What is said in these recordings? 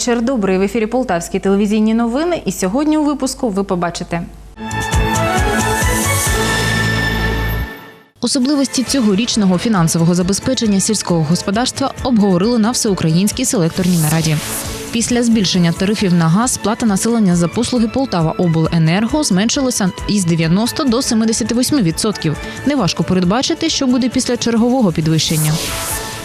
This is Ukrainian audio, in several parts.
Вечір добрий в ефірі Полтавські телевізійні новини. І сьогодні у випуску ви побачите. Особливості цьогорічного фінансового забезпечення сільського господарства обговорили на всеукраїнській селекторній нараді. Після збільшення тарифів на газ плата населення за послуги Полтава обленерго зменшилася із 90 до 78%. Неважко передбачити, що буде після чергового підвищення.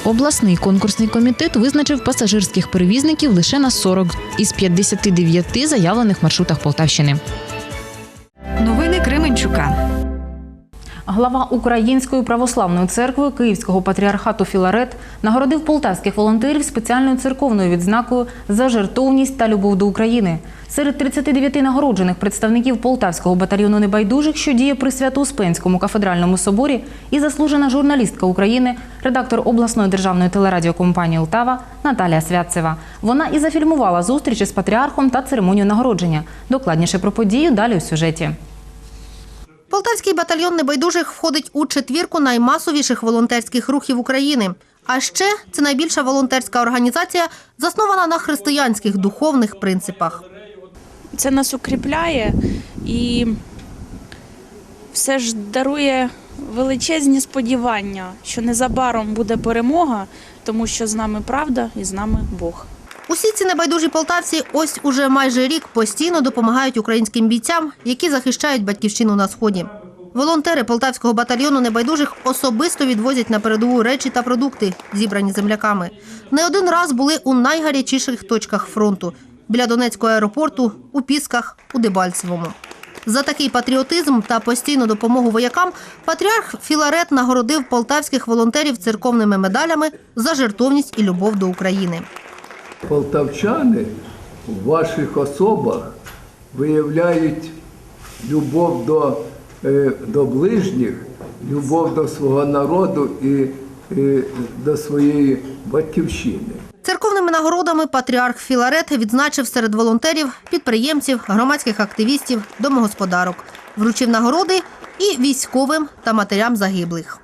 Обласний конкурсний комітет визначив пасажирських перевізників лише на 40 із 59 заявлених маршрутах Полтавщини. Новини Кременчука. Глава Української православної церкви Київського патріархату Філарет нагородив полтавських волонтерів спеціальною церковною відзнакою за жертовність та любов до України. Серед 39 нагороджених представників полтавського батальйону небайдужих, що діє при Свято-Успенському кафедральному соборі, і заслужена журналістка України, редактор обласної державної телерадіокомпанії «Лтава» Наталія Святцева. Вона і зафільмувала зустрічі з патріархом та церемонію нагородження. Докладніше про подію далі у сюжеті. Полтавський батальйон небайдужих входить у четвірку наймасовіших волонтерських рухів України. А ще це найбільша волонтерська організація, заснована на християнських духовних принципах. Це нас укріпляє і все ж дарує величезні сподівання, що незабаром буде перемога, тому що з нами правда і з нами Бог. Усі ці небайдужі полтавці ось уже майже рік постійно допомагають українським бійцям, які захищають батьківщину на сході. Волонтери полтавського батальйону небайдужих особисто відвозять на передову речі та продукти, зібрані земляками. Не один раз були у найгарячіших точках фронту біля Донецького аеропорту, у Пісках, у Дебальцевому. За такий патріотизм та постійну допомогу воякам патріарх Філарет нагородив полтавських волонтерів церковними медалями за жертовність і любов до України. полтавчани в ваших особах виявляють любов до, е, до ближніх, любов до свого народу і, і до своєї батьківщини. Церковними нагородами патріарх Філарет відзначив серед волонтерів, підприємців, громадських активістів, домогосподарок. Вручив нагороди і військовим та матерям загиблих.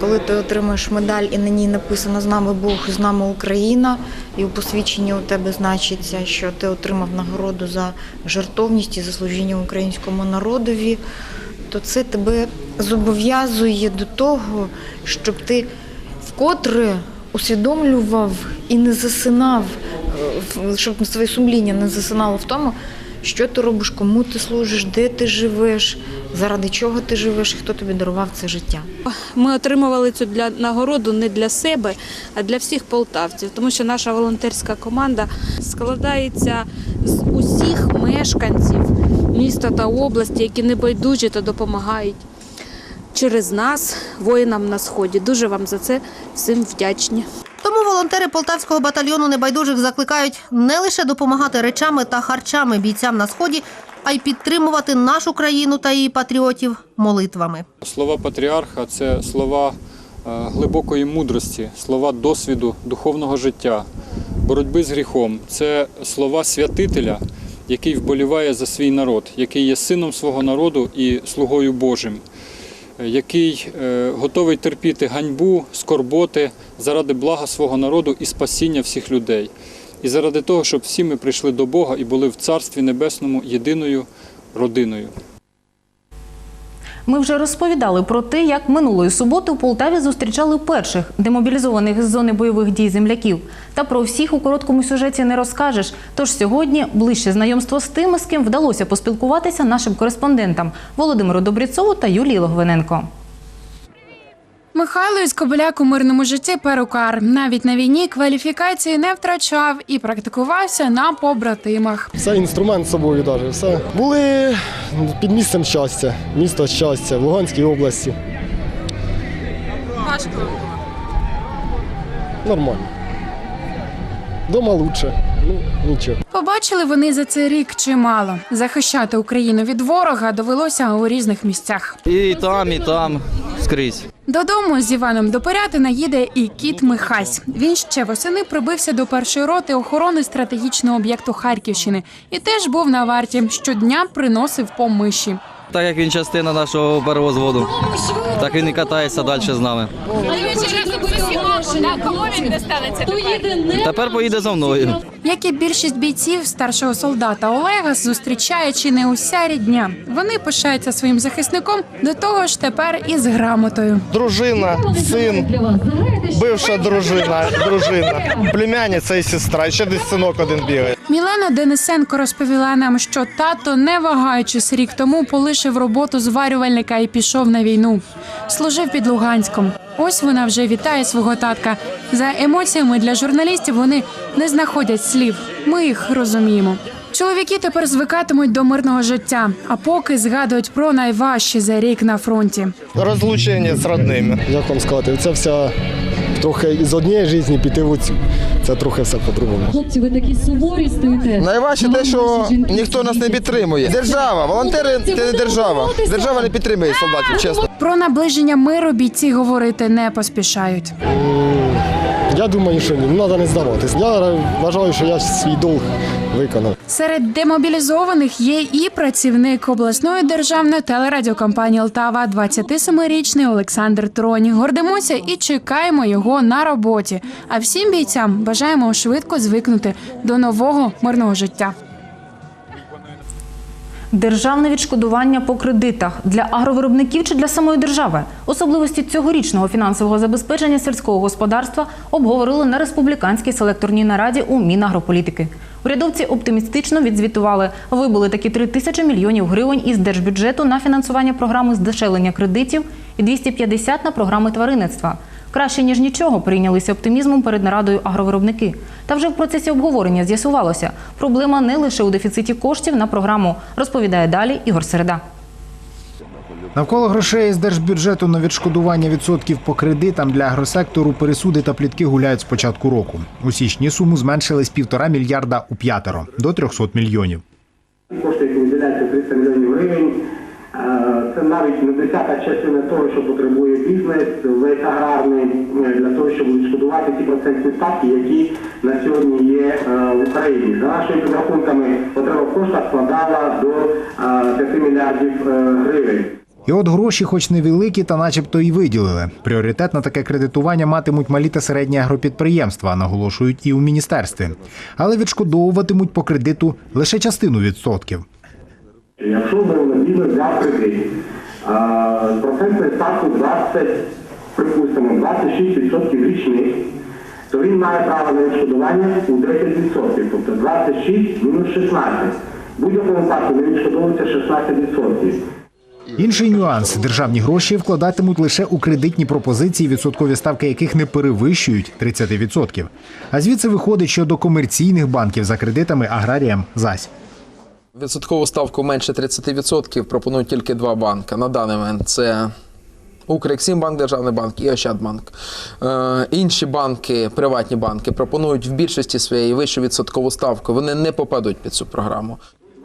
Коли ти отримаєш медаль і на ній написано з нами Бог, з нами Україна, і у посвідченні у тебе значиться, що ти отримав нагороду за жертовність і за служіння українському народові, то це тебе зобов'язує до того, щоб ти вкотре усвідомлював і не засинав, е, щоб своє сумління не засинало в тому, що ти робиш, кому ти служиш, де ти живеш, заради чого ти живеш і хто тобі дарував це життя. Ми отримували цю для нагороду не для себе, а для всіх полтавців, тому що наша волонтерська команда складається з усіх мешканців міста та області, які небайдужі та допомагають через нас, воїнам на сході. Дуже вам за це всім вдячні. Тому волонтери полтавського батальйону небайдужих закликають не лише допомагати речами та харчами бійцям на сході, а й підтримувати нашу країну та її патріотів молитвами. Слова патріарха це слова е, глибокої мудрості, слова досвіду духовного життя, боротьби з гріхом. Це слова святителя, який вболіває за свій народ, який є сином свого народу і слугою Божим, який е, готовий терпіти ганьбу, скорботи заради блага свого народу і спасіння всіх людей. І заради того, щоб всі ми прийшли до Бога і були в Царстві Небесному єдиною родиною. Ми вже розповідали про те, як минулої суботи у Полтаві зустрічали перших демобілізованих з зони бойових дій земляків. Та про всіх у короткому сюжеті не розкажеш. Тож сьогодні ближче знайомство з тими, з ким вдалося поспілкуватися нашим кореспондентам Володимиру Добріцову та Юлії Логвиненко. Михайло із Кобиляк у мирному житті перукар. Навіть на війні кваліфікації не втрачав і практикувався на побратимах. Все інструмент з собою даже, все. Були під місцем щастя, місто щастя в Луганській області. Важко. Нормально. Дома лучше. Ну, нічого. Побачили вони за цей рік чимало. Захищати Україну від ворога довелося у різних місцях. І там, і там, скрізь. Додому з Іваном до Порятина їде і кіт Михась. Він ще восени прибився до першої роти охорони стратегічного об'єкту Харківщини і теж був на варті. Щодня приносив по миші. Так як він частина нашого перевозводу, так він і катається далі з нами. Тепер поїде за мною. Як і більшість бійців, старшого солдата Олега зустрічає чи не уся рідня. Вони пишаються своїм захисником до того ж тепер із грамотою. Дружина, син, бивша дружина, дружина, племянниця і сестра. І ще десь синок один бігає. Мілена Денисенко розповіла нам, що тато, не вагаючись рік тому, полишив роботу зварювальника і пішов на війну. Служив під Луганськом. Ось вона вже вітає свого татка. За емоціями для журналістів вони не знаходять слів. Ми їх розуміємо. Чоловіки тепер звикатимуть до мирного життя, а поки згадують про найважче за рік на фронті. Розлучення з родними. Як вам сказати, це вся трохи із однієї житті піти в цю. Це трохи все по-другому. Хлопці, ви такі суворі стоїте. Найважче те, що ніхто нас не підтримує. Держава, волонтери це не держава. Держава не підтримує солдатів, чесно. Про наближення миру бійці говорити не поспішають. Я думаю, що ні, треба не здаватись. Я вважаю, що я свій долг виконав. Серед демобілізованих є і працівник обласної державної телерадіокомпанії Лтава, 27-річний Олександр Тронь. Гордимося і чекаємо його на роботі. А всім бійцям бажаємо швидко звикнути до нового мирного життя. Державне відшкодування по кредитах для агровиробників чи для самої держави. Особливості цьогорічного фінансового забезпечення сільського господарства обговорили на республіканській селекторній нараді у Мінагрополітики. Урядовці оптимістично відзвітували, вибили такі 3 тисячі мільйонів гривень із держбюджету на фінансування програми здешевлення кредитів і 250 на програми тваринництва. Краще ніж нічого прийнялися оптимізмом перед нарадою агровиробники. Та вже в процесі обговорення з'ясувалося, проблема не лише у дефіциті коштів на програму, розповідає далі Ігор Середа. Навколо грошей з держбюджету на відшкодування відсотків по кредитам для агросектору пересуди та плітки гуляють з початку року. У січні суму зменшили з півтора мільярда у п'ятеро до 300 мільйонів. Кошти, які виділяються 300 мільйонів гривень, це навіть не десята частина того, що потребує бізнес, весь аграрний, е, для того, щоб відшкодувати ті процентні ставки, які на сьогодні є е, в Україні. За нашими підрахунками, потреба кошта складала до е, 5 мільярдів е, гривень. І от гроші, хоч невеликі, та начебто і виділили. Пріоритет на таке кредитування матимуть малі та середні агропідприємства, наголошують і у міністерстві. Але відшкодовуватимуть по кредиту лише частину відсотків. Якщо бізнес взяв кредит, а, процентною ставкою 20, припустимо, 26% річних, то він має право на відшкодування у 10%, тобто 26 мінус 16. В будь-якому випадку не відшкодовується 16%. Інший нюанс: державні гроші вкладатимуть лише у кредитні пропозиції, відсоткові ставки яких не перевищують 30%. А звідси виходить, що до комерційних банків за кредитами аграріям зась. Відсоткову ставку менше 30% пропонують тільки два банки. На даний момент це Укрексімбанк, Державний банк і Ощадбанк. Е, інші банки, приватні банки, пропонують в більшості своєї вищу відсоткову ставку. Вони не попадуть під цю програму.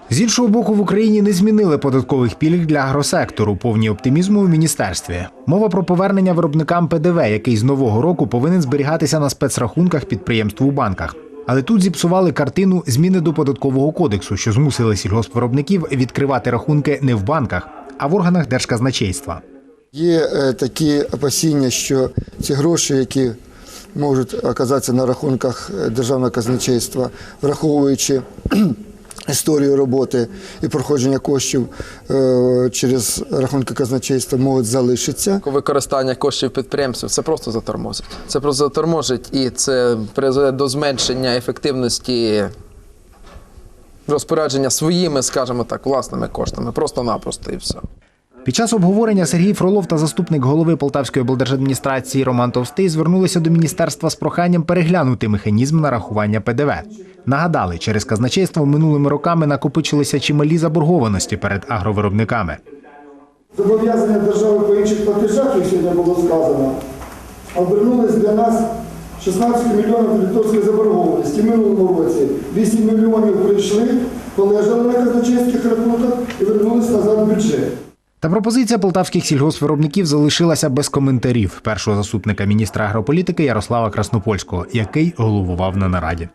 З іншого боку, в Україні не змінили податкових пільг для агросектору, повні оптимізму у міністерстві. Мова про повернення виробникам ПДВ, який з нового року повинен зберігатися на спецрахунках підприємств у банках. Але тут зіпсували картину зміни до податкового кодексу, що змусили сільгоспвиробників відкривати рахунки не в банках, а в органах держказначейства. Є е, такі опасіння, що ці гроші, які можуть оказатися на рахунках е, державного казначейства, враховуючи історію роботи і проходження коштів е, через рахунки казначейства, можуть залишитися. Використання коштів підприємців це просто затормозить. Це просто затормозить і це призведе до зменшення ефективності розпорядження своїми, скажімо так, власними коштами. Просто-напросто і все. Під час обговорення Сергій Фролов та заступник голови Полтавської облдержадміністрації Роман Товстий звернулися до міністерства з проханням переглянути механізм нарахування ПДВ. Нагадали, через казначейство минулими роками накопичилися чималі заборгованості перед агровиробниками. Зобов'язання держави по інших платежах, як сьогодні було сказано, обернулись для нас 16 мільйонів кредиторської заборгованості. Минулому році 8 мільйонів прийшли, полежали на казначейських рахунках і вернулись назад в бюджет. Та пропозиція полтавських сільгоспвиробників залишилася без коментарів першого заступника міністра агрополітики Ярослава Краснопольського, який головував на нараді.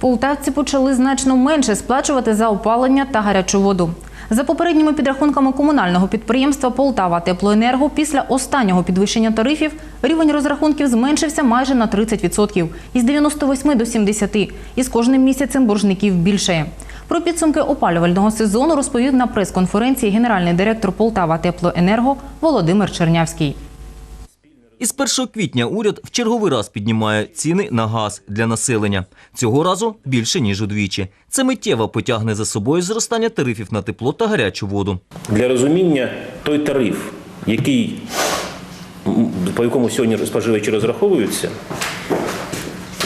Полтавці почали значно менше сплачувати за опалення та гарячу воду. За попередніми підрахунками комунального підприємства Полтава Теплоенерго після останнього підвищення тарифів рівень розрахунків зменшився майже на 30% – із 98 до 70. І з кожним місяцем боржників більшає. Про підсумки опалювального сезону розповів на прес-конференції генеральний директор Полтава Теплоенерго Володимир Чернявський. Із 1 квітня уряд в черговий раз піднімає ціни на газ для населення. Цього разу більше ніж удвічі. Це миттєво потягне за собою зростання тарифів на тепло та гарячу воду. Для розуміння той тариф, який, по якому сьогодні споживачі розраховуються,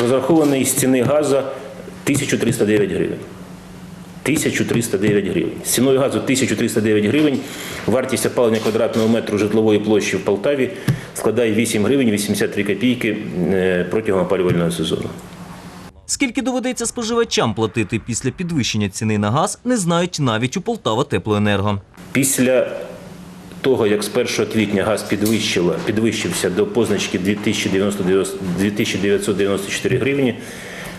розрахований з ціни газу 1309 гривень. 1309 гривень. З ціною газу 1309 гривень вартість опалення квадратного метру житлової площі в Полтаві складає 8 гривень 83 копійки е, протягом опалювального сезону. Скільки доведеться споживачам платити після підвищення ціни на газ, не знають навіть у Полтава Теплоенерго. Після того, як з 1 квітня газ підвищила, підвищився до позначки 2090 2994 гривні,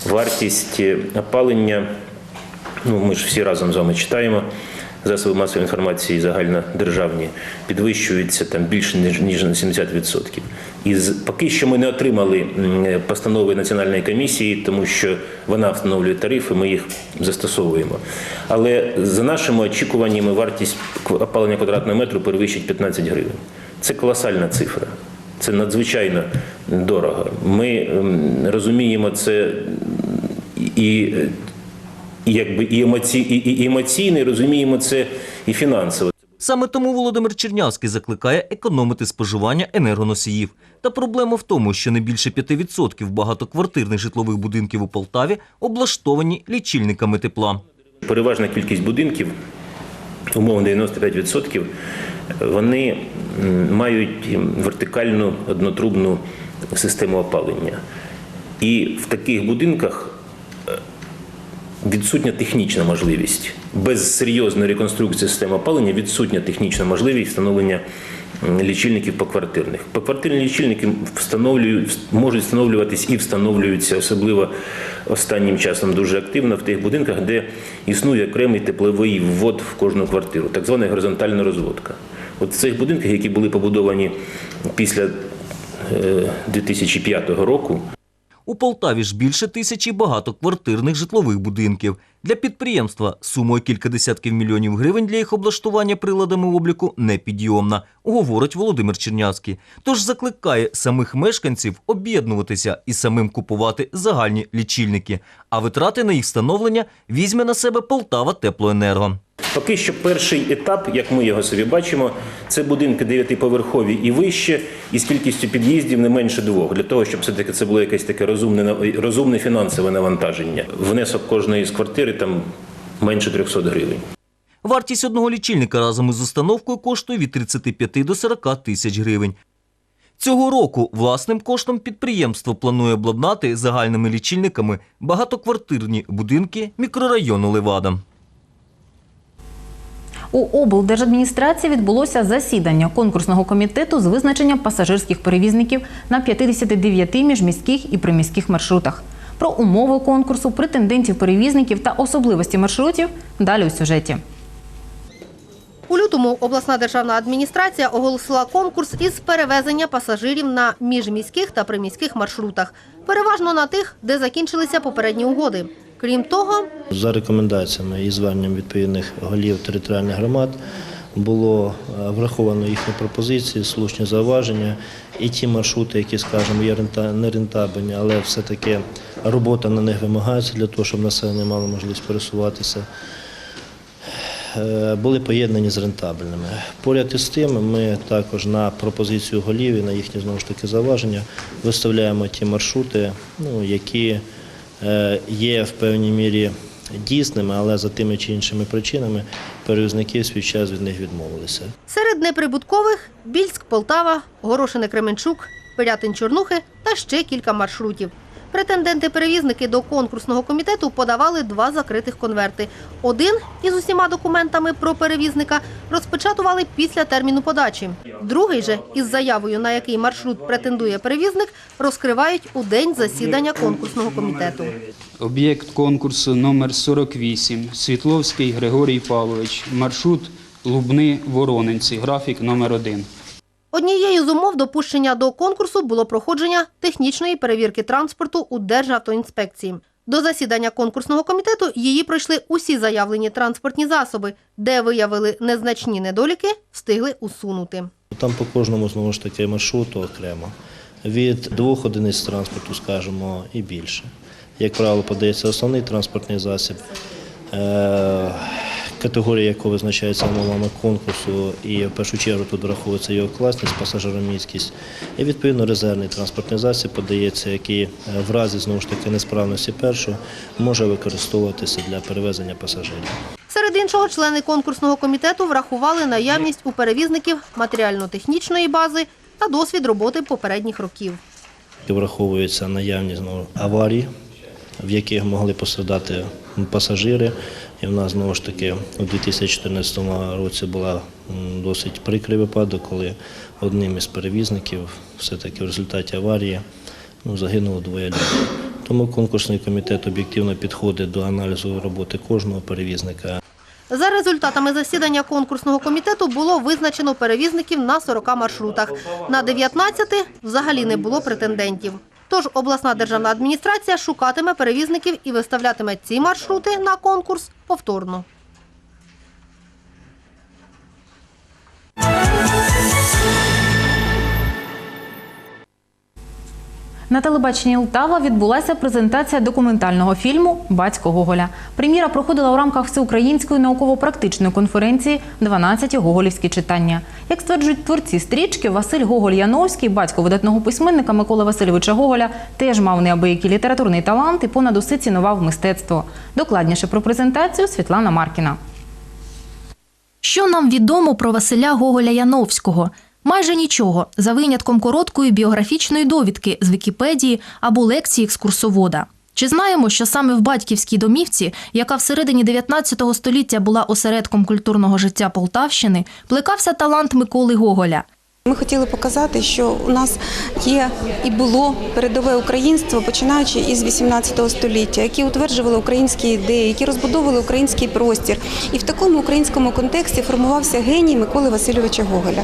вартість е, опалення, ну ми ж всі разом з вами читаємо, засоби масової інформації загальнодержавні, підвищується там більше ніж, на 70%. І поки що ми не отримали постанови Національної комісії, тому що вона встановлює тарифи, ми їх застосовуємо. Але за нашими очікуваннями вартість опалення квадратного метру перевищить 15 гривень. Це колосальна цифра. Це надзвичайно дорого. Ми розуміємо це і, і, якби, і, емоці, і, і емоційно, і розуміємо це і фінансово. Саме тому Володимир Чернявський закликає економити споживання енергоносіїв. Та проблема в тому, що не більше 5% багатоквартирних житлових будинків у Полтаві облаштовані лічильниками тепла. Переважна кількість будинків, умовно 95%, вони мають вертикальну однотрубну систему опалення. І в таких будинках відсутня технічна можливість. Без серйозної реконструкції системи опалення відсутня технічна можливість встановлення лічильників поквартирних. Поквартирні лічильники встановлюють, можуть встановлюватись і встановлюються, особливо останнім часом дуже активно в тих будинках, де існує окремий тепловий ввод в кожну квартиру, так звана горизонтальна розводка. От в цих будинках, які були побудовані після е, 2005 року, У Полтаві ж більше тисячі багатоквартирних житлових будинків. Для підприємства сумою кілька десятків мільйонів гривень для їх облаштування приладами обліку непідйомна, говорить Володимир Чернявський. Тож закликає самих мешканців об'єднуватися і самим купувати загальні лічильники, а витрати на їх встановлення візьме на себе Полтава Теплоенерго. Поки що перший етап, як ми його собі бачимо, це будинки дев'ятиповерхові і вище, і з кількістю під'їздів не менше двох, для того, щоб все-таки це було якесь таке розумне, розумне фінансове навантаження. Внесок кожної з квартири там менше 300 гривень. Вартість одного лічильника разом із установкою коштує від 35 до 40 тисяч гривень. Цього року власним коштом підприємство планує обладнати загальними лічильниками багатоквартирні будинки мікрорайону Левада. У облдержадміністрації відбулося засідання конкурсного комітету з визначення пасажирських перевізників на 59 міжміських і приміських маршрутах. Про умови конкурсу, претендентів перевізників та особливості маршрутів далі у сюжеті. У лютому обласна державна адміністрація оголосила конкурс із перевезення пасажирів на міжміських та приміських маршрутах, переважно на тих, де закінчилися попередні угоди. Крім того, За рекомендаціями і зверненням відповідних голів територіальних громад було е, враховано їхні пропозиції, слушні зауваження. І ті маршрути, які, скажімо, є рента- нерентабельні, але все-таки робота на них вимагається для того, щоб населення мало можливість пересуватися. е, Були поєднані з рентабельними. Поряд із тим, ми також на пропозицію голів і на їхні знову ж таки зауваження виставляємо ті маршрути, ну, які є в певній мірі дійсними, але за тими чи іншими причинами перевізники свій час від них відмовилися. серед неприбуткових – Більськ, Полтава, Горошине, Кременчук, Пирятин, Чорнухи та ще кілька маршрутів. Претенденти-перевізники до конкурсного комітету подавали два закритих конверти. Один із усіма документами про перевізника розпечатували після терміну подачі. Другий же із заявою, на який маршрут претендує перевізник, розкривають у день засідання конкурсного комітету. Об'єкт конкурсу номер 48 Світловський Григорій Павлович. Маршрут Лубни Вороненці. Графік номер 1 Однією з умов допущення до конкурсу було проходження технічної перевірки транспорту у Державтоінспекції. До засідання конкурсного комітету її пройшли усі заявлені транспортні засоби, де виявили незначні недоліки, встигли усунути. Там по кожному знову ж таки маршруту окремо. Від двох одиниць транспорту, скажімо, і більше. Як правило, подається основний транспортний засіб, е, категорія якого визначається умовами конкурсу, і в першу чергу тут враховується його класність, пасажироміськість. І відповідно резервний транспортний засіб подається, який е, в разі знову ж таки несправності першого може використовуватися для перевезення пасажирів. Серед іншого, члени конкурсного комітету врахували наявність у перевізників матеріально-технічної бази та досвід роботи попередніх років. Враховується наявність знову аварій, в яких могли пострадати пасажири. І в нас знову ж таки у 2014 році була досить прикрий випадок, коли одним із перевізників все-таки в результаті аварії ну, загинуло двоє людей. Тому конкурсний комітет об'єктивно підходить до аналізу роботи кожного перевізника. За результатами засідання конкурсного комітету було визначено перевізників на 40 маршрутах. На 19 взагалі не було претендентів. Тож обласна державна адміністрація шукатиме перевізників і виставлятиме ці маршрути на конкурс повторно. На телебаченні Лтава відбулася презентація документального фільму Батько Гоголя. Прем'єра проходила у рамках всеукраїнської науково-практичної конференції «12 гоголівські читання. Як стверджують творці стрічки, Василь Гоголь Яновський, батько видатного письменника Миколи Васильовича Гоголя, теж мав неабиякий літературний талант і понад усе цінував мистецтво. Докладніше про презентацію Світлана Маркіна. Що нам відомо про Василя Гоголя Яновського? Майже нічого, за винятком короткої біографічної довідки з Вікіпедії або лекції екскурсовода. Чи знаємо, що саме в батьківській домівці, яка всередині 19 століття була осередком культурного життя Полтавщини, плекався талант Миколи Гоголя? Ми хотіли показати, що у нас є і було передове українство, починаючи із 18 століття, які утверджували українські ідеї, які розбудовували український простір. І в такому українському контексті формувався геній Миколи Васильовича Гоголя.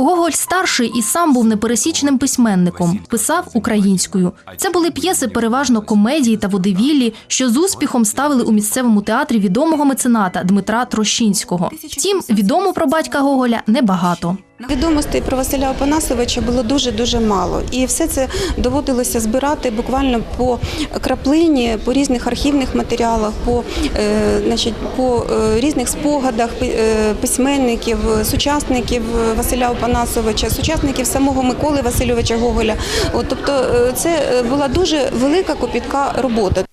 Гоголь старший і сам був непересічним письменником, писав українською. Це були п'єси переважно комедії та водевіллі, що з успіхом ставили у місцевому театрі відомого мецената Дмитра Трощинського. Втім, відомо про батька Гоголя небагато. Відомостей про Василя Опанасовича було дуже дуже мало, і все це доводилося збирати буквально по краплині, по різних архівних матеріалах, по, е, значить, по е, різних спогадах е, письменників, сучасників Василя Опанасовича, сучасників самого Миколи Васильовича Гоголя. От, тобто, це була дуже велика копітка робота.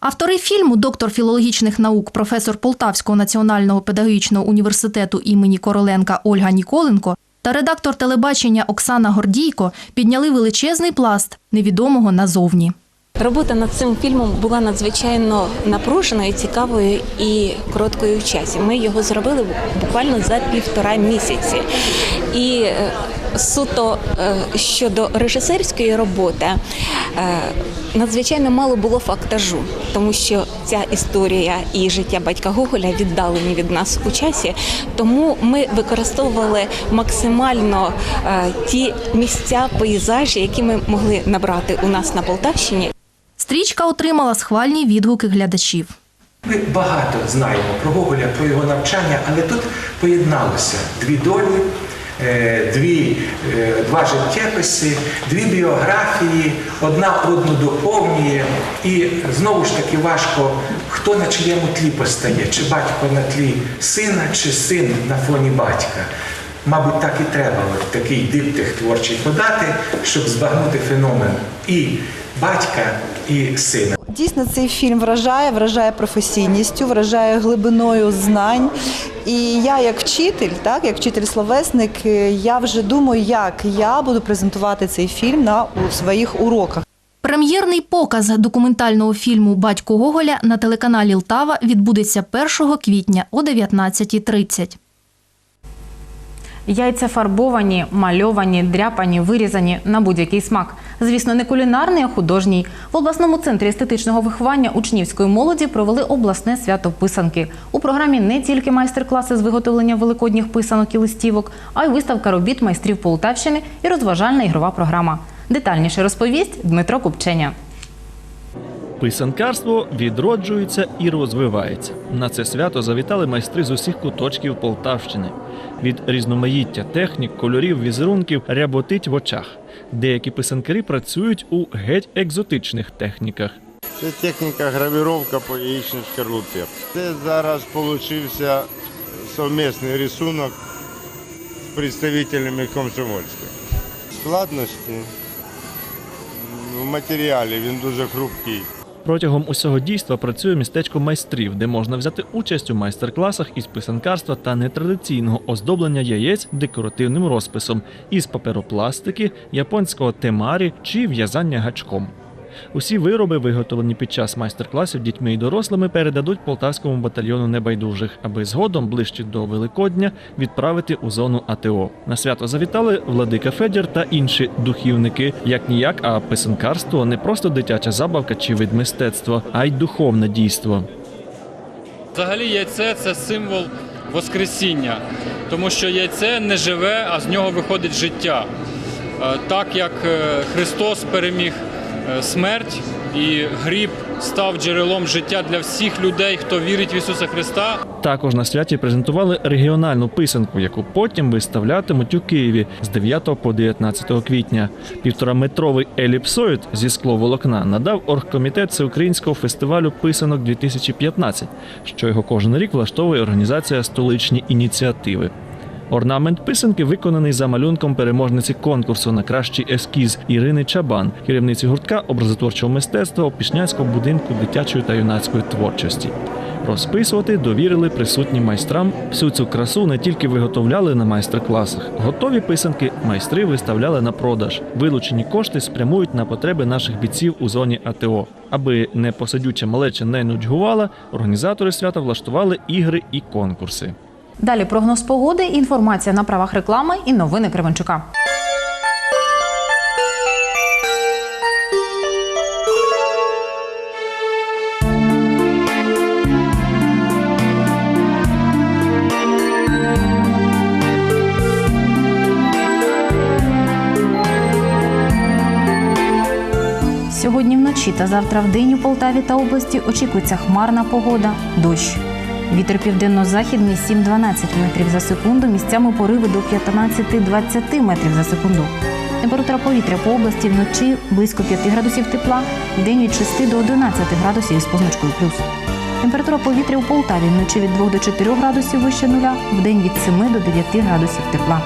Автори фільму, доктор філологічних наук, професор Полтавського національного педагогічного університету імені Короленка Ольга Ніколенко та редактор телебачення Оксана Гордійко підняли величезний пласт невідомого назовні. Робота над цим фільмом була надзвичайно напруженою, цікавою і короткою в часі. Ми його зробили буквально за півтора місяці. І е, суто е, щодо режисерської роботи е, надзвичайно мало було фактажу, тому що ця історія і життя батька Гоголя віддалені від нас у часі. Тому ми використовували максимально е, ті місця, пейзажі, які ми могли набрати у нас на Полтавщині. Стрічка отримала схвальні відгуки глядачів. Ми багато знаємо про Гоголя, про його навчання, але тут поєдналося дві долі, дві, е, два життєписи, дві біографії, одна одну доповнює. І знову ж таки важко, хто на чиєму тлі постає, чи батько на тлі сина, чи син на фоні батька. Мабуть, так і треба от такий диптих творчий подати, щоб збагнути феномен і батька, і сина. Дійсно, цей фільм вражає, вражає професійністю, вражає глибиною знань. І я, як вчитель, так як вчитель-словесник, е, я вже думаю, як я буду презентувати цей фільм на у своїх уроках. Прем'єрний показ документального фільму Батько Гоголя на телеканалі Лтава відбудеться 1 квітня о 19.30. Яйця фарбовані, мальовані, дряпані, вирізані на будь-який смак. Звісно, не кулінарний, а художній. В обласному центрі естетичного виховання учнівської молоді провели обласне свято писанки. У програмі не тільки майстер-класи з виготовлення великодніх писанок і листівок, а й виставка робіт майстрів Полтавщини і розважальна ігрова програма. Детальніше розповість Дмитро Купченя. Писанкарство відроджується і розвивається. На це свято завітали майстри з усіх куточків Полтавщини. Від різноманіття технік, кольорів, візерунків ряботить в очах. Деякі писанкарі працюють у геть екзотичних техніках. Це техніка гравіровка по яєчній шкарлупі. Це зараз вийшов совмісний рисунок з представителями комсомольських. Складності в матеріалі він дуже хрупкий. Протягом усього дійства працює містечко майстрів, де можна взяти участь у майстер-класах із писанкарства та нетрадиційного оздоблення яєць декоративним розписом із паперопластики, японського темарі чи в'язання гачком. Усі вироби, виготовлені під час майстер-класів дітьми і дорослими, передадуть полтавському батальйону небайдужих, аби згодом ближче до Великодня відправити у зону АТО. На свято завітали владика Федір та інші духівники. Як ніяк, а писанкарство не просто дитяча забавка чи вид мистецтва, а й духовне дійство. Взагалі яйце це символ Воскресіння, тому що яйце не живе, а з нього виходить життя. Е, Так як е, Христос переміг смерть і гріб став джерелом життя для всіх людей, хто вірить в Ісуса Христа. Також на святі презентували регіональну писанку, яку потім виставлятимуть у Києві з 9 по 19 квітня. Півтораметровий еліпсоїд зі скловолокна надав оргкомітет Всеукраїнського фестивалю писанок 2015, що його кожен рік влаштовує організація столичні ініціативи. Орнамент писанки виконаний за малюнком переможниці конкурсу на кращий ескіз Ірини Чабан, керівниці гуртка образотворчого мистецтва Опішнянського будинку дитячої та юнацької творчості. Розписувати довірили присутнім майстрам. Всю цю красу не тільки виготовляли на майстер-класах. Готові писанки майстри виставляли на продаж. Вилучені кошти спрямують на потреби наших бійців у зоні АТО. Аби непосадюча малеча не нудьгувала, організатори свята влаштували ігри і конкурси. Далі прогноз погоди, інформація на правах реклами і новини Кременчука. Сьогодні вночі та завтра вдень у Полтаві та області очікується хмарна погода, дощ. Вітер південно-західний 7-12 метрів за секунду, місцями пориви до 15-20 метрів за секунду. Температура повітря по області вночі близько 5 градусів тепла, день від 6 до 11 градусів із позначкою плюс. Температура повітря у Полтаві вночі від 2 до 4 градусів вище нуля, вдень від 7 до 9 градусів тепла.